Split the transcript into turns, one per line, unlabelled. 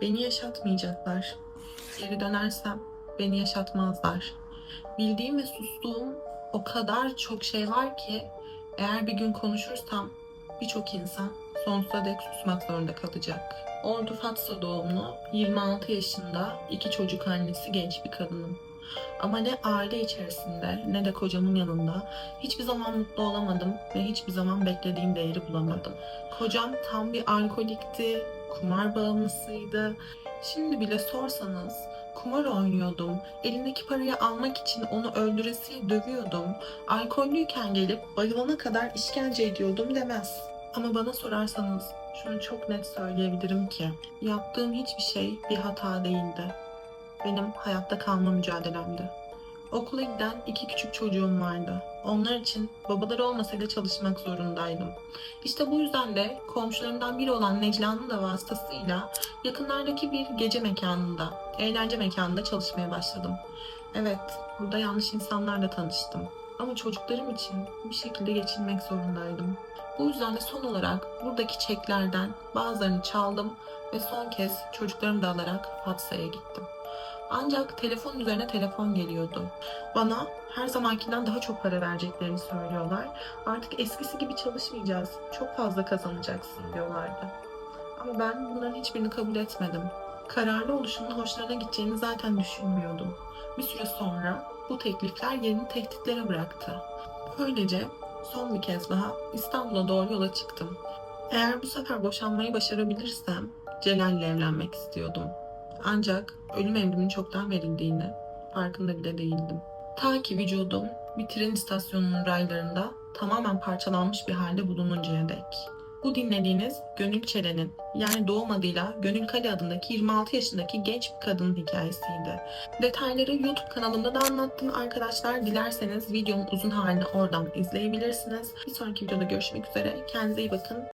Beni yaşatmayacaklar. Geri dönersem beni yaşatmazlar. Bildiğim ve sustuğum o kadar çok şey var ki eğer bir gün konuşursam birçok insan sonsuza dek susmak zorunda kalacak. Ordu Fatsa doğumlu, 26 yaşında, iki çocuk annesi genç bir kadınım. Ama ne aile içerisinde ne de kocamın yanında hiçbir zaman mutlu olamadım ve hiçbir zaman beklediğim değeri bulamadım. Kocam tam bir alkolikti, kumar bağımlısıydı. Şimdi bile sorsanız kumar oynuyordum. Elindeki parayı almak için onu öldüresiye dövüyordum. Alkollüyken gelip bayılana kadar işkence ediyordum demez. Ama bana sorarsanız şunu çok net söyleyebilirim ki yaptığım hiçbir şey bir hata değildi. Benim hayatta kalma mücadelemdi. Okula giden iki küçük çocuğum vardı. Onlar için babaları olmasa bile çalışmak zorundaydım. İşte bu yüzden de komşularımdan biri olan Necla'nın da vasıtasıyla yakınlardaki bir gece mekanında, eğlence mekanında çalışmaya başladım. Evet, burada yanlış insanlarla tanıştım. Ama çocuklarım için bir şekilde geçinmek zorundaydım. Bu yüzden de son olarak buradaki çeklerden bazılarını çaldım ve son kez çocuklarımı da alarak Fatsa'ya gittim. Ancak telefon üzerine telefon geliyordu. Bana her zamankinden daha çok para vereceklerini söylüyorlar. Artık eskisi gibi çalışmayacağız. Çok fazla kazanacaksın diyorlardı. Ama ben bunların hiçbirini kabul etmedim. Kararlı oluşumun hoşlarına gideceğini zaten düşünmüyordum. Bir süre sonra bu teklifler yerini tehditlere bıraktı. Böylece son bir kez daha İstanbul'a doğru yola çıktım. Eğer bu sefer boşanmayı başarabilirsem Celal'le evlenmek istiyordum. Ancak ölüm emrimin çoktan verildiğini farkında bile değildim. Ta ki vücudum bir tren istasyonunun raylarında tamamen parçalanmış bir halde bulununcaya dek. Bu dinlediğiniz Gönül Çelen'in yani doğum adıyla Gönül Kale adındaki 26 yaşındaki genç bir kadının hikayesiydi. Detayları YouTube kanalımda da anlattım arkadaşlar. Dilerseniz videonun uzun halini oradan izleyebilirsiniz. Bir sonraki videoda görüşmek üzere. Kendinize iyi bakın.